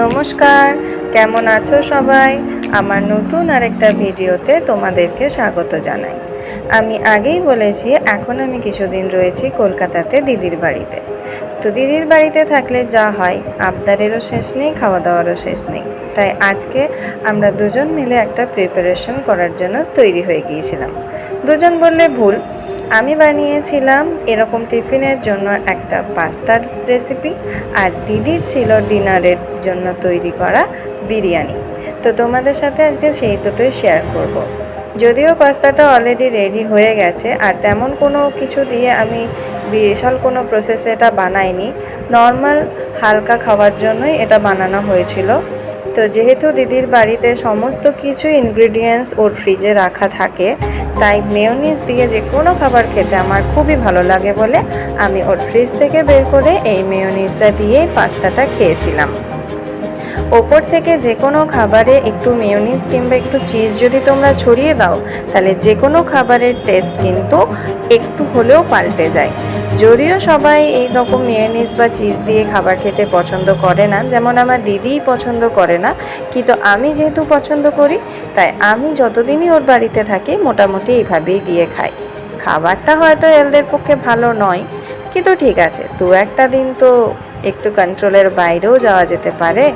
নমস্কার কেমন আছো সবাই? আমার নতুন আরেকটা ভিডিওতে তোমাদেরকে স্বাগত জানাই। আমি আগেই বলেছি, এখন আমি কিছুদিন রয়েছি কলকাতাতে দিদির বাড়িতে। তো দিদির বাড়িতে থাকলে যা হয়, আবদারেরও শেষ নেই খাওয়া দাওয়ারও শেষ নেই। তাই আজকে আমরা দুজন মিলে একটা প্রিপারেশন করার জন্য তৈরি হয়ে গিয়েছিলাম। দুজন বললে ভুল। আমি বানিয়েছিলাম এরকম টিফিনের জন্য একটা পাস্তার রেসিপি আর দিদির ছিল ডিনারের জন্য তৈরি করা বিরিয়ানি। তো তোমাদের সাথে আজকে সেই দুটোই শেয়ার করব। যদিও পাস্তাটা অলরেডি রেডি হয়ে গেছে, আর তেমন কোনো কিছু দিয়ে আমি বিশাল কোনো প্রসেসে এটা বানাইনি। নর্মাল হালকা খাওয়ার জন্যই এটা বানানো হয়েছিল। তো যেহেতু দিদির বাড়িতে সমস্ত কিছু ইনগ্রিডিয়েন্টস ওর ফ্রিজে রাখা থাকে, তাই মেয়নিজ দিয়ে যে কোনো খাবার খেতে আমার খুবই ভালো লাগে বলে আমি ওর ফ্রিজ থেকে বের করে এই মেয়নিজটা দিয়েই পাস্তাটা খেয়েছিলাম। ওপর থেকে যে কোনো খাবারে একটু মেয়নিজ কিংবা একটু চিজ যদি তোমরা ছড়িয়ে দাও, তাহলে যে কোনো খাবারের টেস্ট কিন্তু একটু হলেও পাল্টে যায়। যদিও সবাই এই রকম মেয়নিজ বা চিজ দিয়ে খাবার খেতে পছন্দ করে না, যেমন আমার দিদিই পছন্দ করে না, কিন্তু আমি যেহেতু পছন্দ করি, তাই আমি যতদিনই ওর বাড়িতে থাকি মোটামুটি এইভাবেই দিয়ে খাই। খাবারটা হয়তো এলদের পক্ষে ভালো নয়, কিন্তু ঠিক আছে দু একটা দিন তো একটু কন্ট্রোলের বাইরেও যাওয়া যেতে পারে।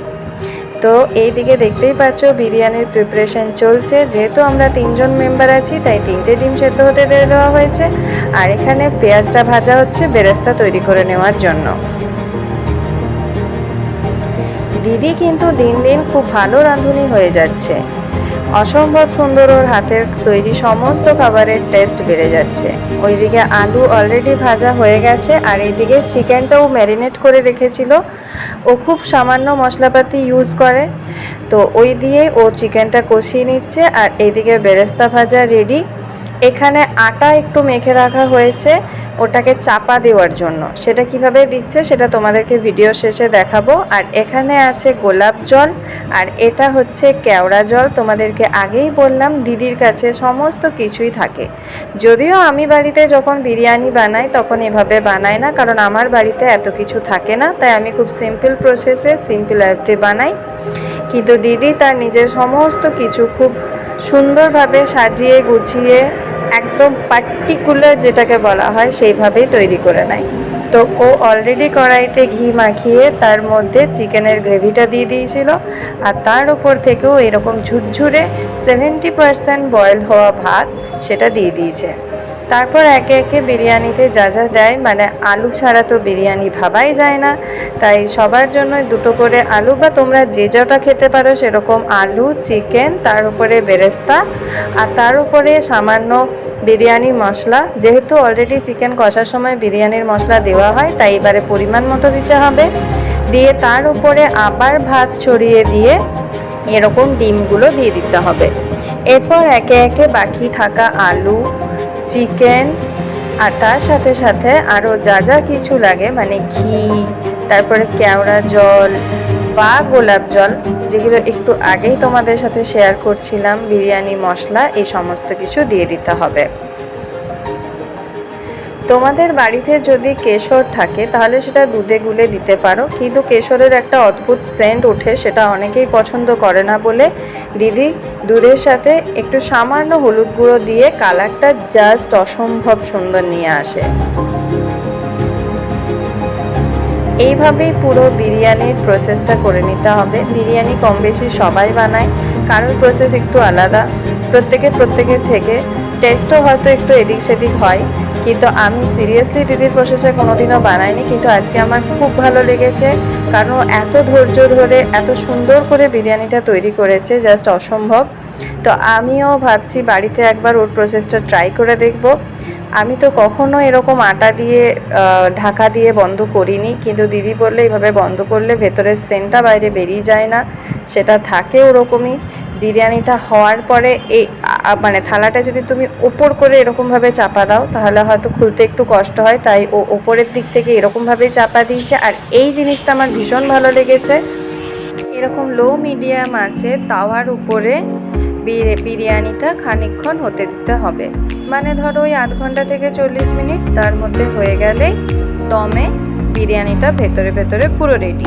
তো এই দিকে দেখতেই পাচ্ছ, বিরিয়ানির প্রিপারেশন চলছে। যেহেতু আমরা তিনজন মেম্বার আছি, তাই তিনটে ডিম সেদ্ধ হতে দিয়ে দেওয়া হয়েছে। আর এখানে পেঁয়াজটা ভাজা হচ্ছে বেরেস্তা তৈরি করে নেওয়ার জন্য। দিদি কিন্তু দিন দিন খুব ভালো রাঁধুনি হয়ে যাচ্ছে। অসম্ভব সুন্দর ওর হাতের তৈরি সমস্ত খাবারের টেস্ট বেড়ে যাচ্ছে। ওইদিকে আলু অলরেডি ভাজা হয়ে গেছে, আর এইদিকে চিকেনটাও ম্যারিনেট করে রেখেছিল। ও খুব সামান্য মশলাপাতি ইউজ করে। তো ওই দিয়ে ও চিকেনটা কষিয়ে নিচ্ছে, আর এইদিকে বেরেস্তা ভাজা রেডি এখানে আটা একটু মেখে রাখা হয়েছে, ওটাকে চাপা দেওয়ার জন্য। সেটা কীভাবে দিচ্ছে সেটা তোমাদেরকে ভিডিও শেষে দেখাবো। আর এখানে আছে গোলাপ জল, আর এটা হচ্ছে কেওড়া জল। তোমাদেরকে আগেই বললাম, দিদির কাছে সমস্ত কিছুই থাকে। যদিও আমি বাড়িতে যখন বিরিয়ানি বানাই, তখন এভাবে বানাই না, কারণ আমার বাড়িতে এত কিছু থাকে না। তাই আমি খুব সিম্পল প্রসেসে সিম্পল অ্যাপতে বানাই। কিন্তু দিদি তার নিজের সমস্ত কিছু খুব সুন্দরভাবে সাজিয়ে গুছিয়ে একদম পার্টিকুলার যেটাকে বলা হয় সেইভাবেই তৈরি করে নেয়। তো ও অলরেডি কড়াইতে ঘি মাখিয়ে তার মধ্যে চিকেনের গ্রেভিটা দিয়ে দিয়েছিল। আর তার উপর থেকেও এরকম ঝুরঝুরে সেভেন্টি পারসেন্ট বয়েল হওয়া ভাত সেটা দিয়ে দিয়েছে। তারপর একে একে বিরিয়ানিতে যা যা দেয় মানে আলু ছাড়া তো বিরিয়ানি ভাবাই যায় না। তাই সবার জন্য দুটো করে আলু বা তোমরা যে যটা খেতে পারো সেরকম আলু, চিকেন, তার উপরে বেরেস্তা আর তার উপরে সামান্য বিরিয়ানি মশলা। যেহেতু অলরেডি চিকেন কষার সময় বিরিয়ানির মশলা দেওয়া হয়, তাই এবারে পরিমাণ মতো দিতে হবে। দিয়ে তার উপরে আবার ভাত ছড়িয়ে দিয়ে এরকম ডিমগুলো দিয়ে দিতে হবে। এরপর একে একে বাকি থাকা আলু চিকেন, আর তার সাথে সাথে আরও যা যা কিছু লাগে মানে ঘি, তারপরে কেওড়া জল বা গোলাপ জল, যেগুলো একটু আগেই তোমাদের সাথে শেয়ার করছিলাম, বিরিয়ানি, মশলা, এই সমস্ত কিছু দিয়ে দিতে হবে। তোমাদের বাড়িতে যদি কেশর থাকে, তাহলে সেটা দুধে গুলে দিতে পারো। কিন্তু কেশরের একটা অদ্ভুত সেন্ট ওঠে, সেটা অনেকেই পছন্দ করে না বলে দিদি, দুধের সাথে একটু সামান্য হলুদ গুঁড়ো দিয়ে কালারটা জাস্ট অসম্ভব সুন্দর নিয়ে আসে। এইভাবেই পুরো বিরিয়ানির প্রসেসটা করে নিতে হবে। বিরিয়ানি কম বেশি সবাই বানায়, কারোর প্রসেস একটু আলাদা। প্রত্যেকে প্রত্যেকের থেকে টেস্টও হয়তো একটু এদিক সেদিক হয়। কিন্তু আমি সিরিয়াসলি দিদির প্রসেসে কোনোদিনও বানাইনি, কিন্তু আজকে আমার খুব ভালো লেগেছে। কারণ এত ধৈর্য ধরে, এত সুন্দর করে বিরিয়ানিটা তৈরি করেছে জাস্ট অসম্ভব। তো আমিও ভাবছি বাড়িতে একবার ওর প্রসেসটা ট্রাই করে দেখব। আমি তো কখনো এরকম আটা দিয়ে ঢাকা দিয়ে বন্ধ করিনি, কিন্তু দিদি বললে এইভাবে বন্ধ করলে ভেতরের সেন্টটা বাইরে বেরিয়ে যায় না, সেটা থাকে ওরকমই। বিরিয়ানিটা হওয়ার পরে এই মানে থালাটা যদি তুমি ওপর করে এরকমভাবে চাপা দাও, তাহলে হয়তো খুলতে একটু কষ্ট হয়, তাই ও ওপরের দিক থেকে এরকমভাবেই চাপা দিয়েছে। আর এই জিনিসটা আমার ভীষণ ভালো লেগেছে। এরকম লো মিডিয়াম আছে, তাওয়ার উপরে বিরি- বিরিয়ানিটা খানিকক্ষণ হতে দিতে হবে। মানে ধরো ওই আধ ঘণ্টা থেকে চল্লিশ মিনিট, তার মধ্যে হয়ে গেলেই দমে বিরিয়ানিটা ভেতরে ভেতরে পুরো রেডি